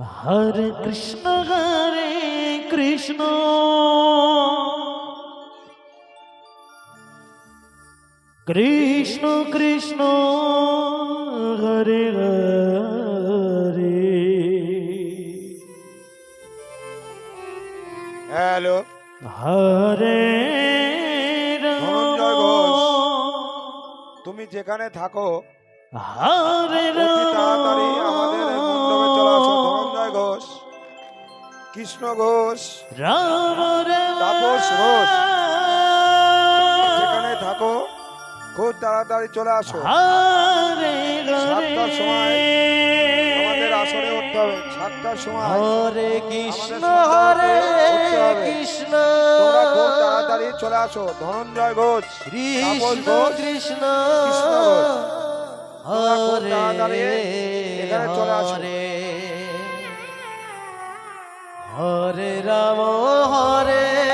হরে Krishna Hare Krishna. Krishna Krishna Hare Hare. Hello. Hare. তুমি যেখানে থাকো হরে তাড়াতাড়ি আমাদের মণ্ডপে চলে আসো ধনঞ্জয় ঘোষ কৃষ্ণ ঘোষ রাম তাপস ঘোষ। যেখানে থাকো খুব তাড়াতাড়ি চলে আসো সাতটার সময় আমাদের আসরে উঠতে হবে সাতটার সময় হরে কৃষ্ণ হরে। কৃষ্ণ তোমরা খুব তাড়াতাড়ি চলে আসো ধনঞ্জয় ঘোষ কৃষ্ণ কৃষ্ণ কৃষ্ণ ঘোষ। হরে। হরে হরে রাম হরে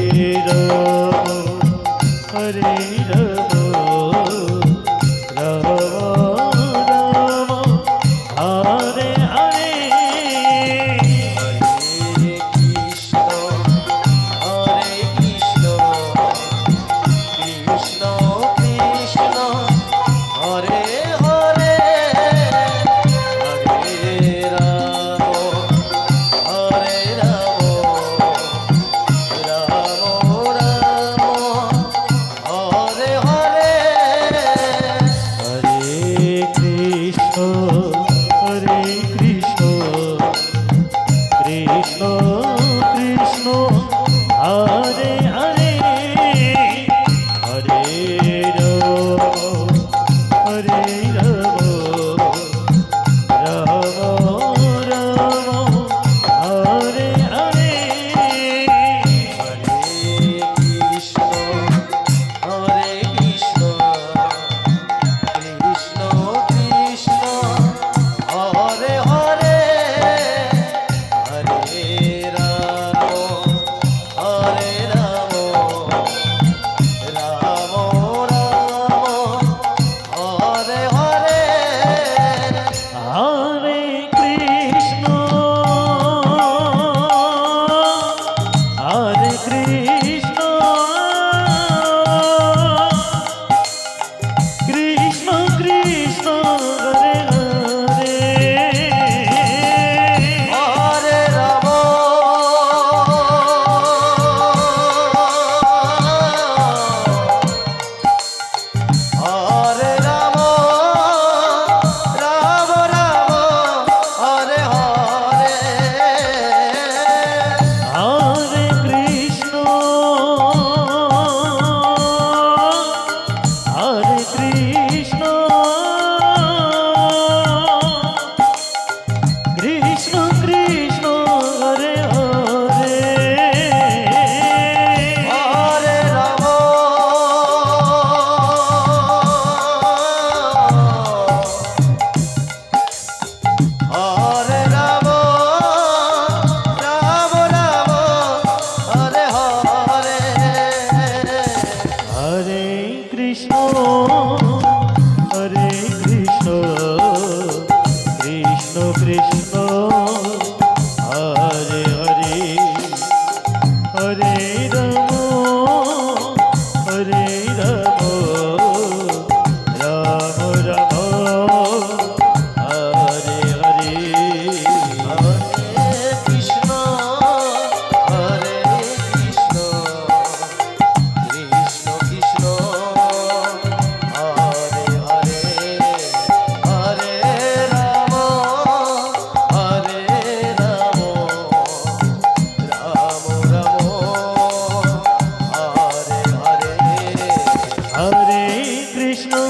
Hare Rama Hare Rama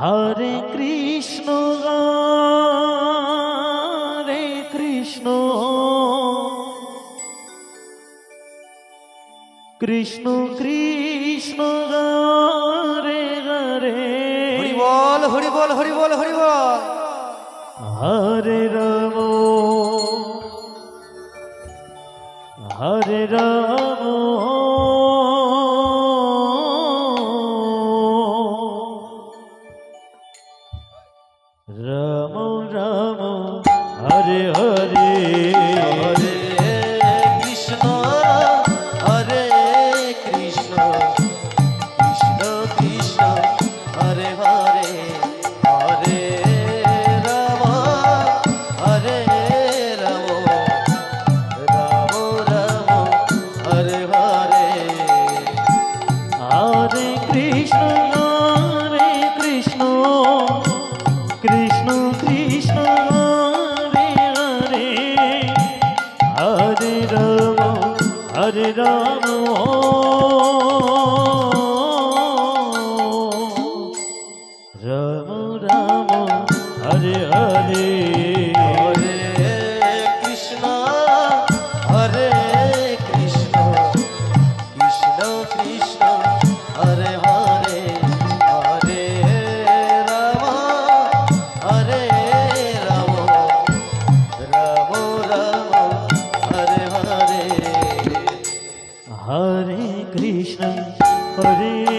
হরে কৃষ্ণ রে কৃষ্ণ। কৃষ্ণ কৃষ্ণ রে রে বল হরি বল হরি বল হরি বল। হরে রাম। হরে রাম। हरे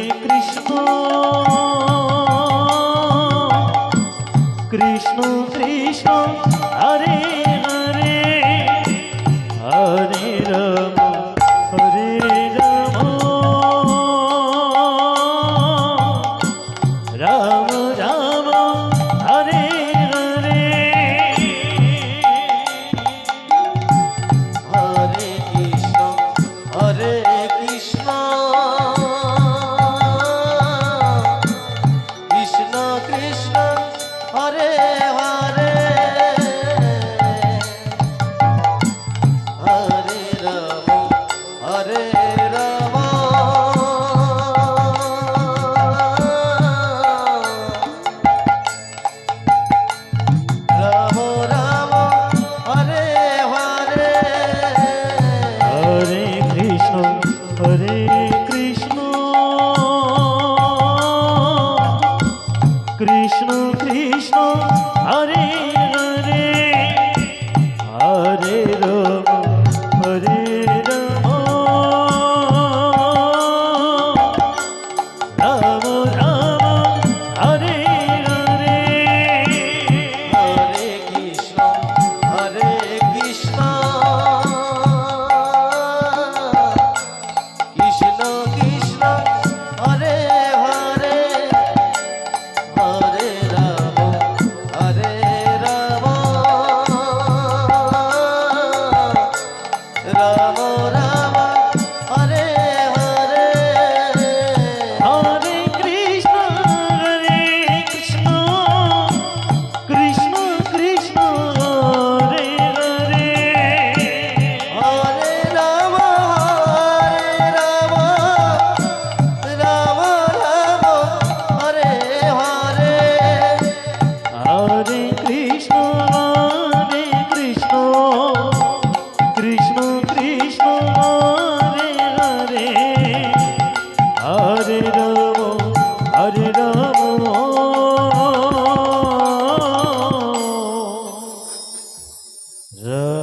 र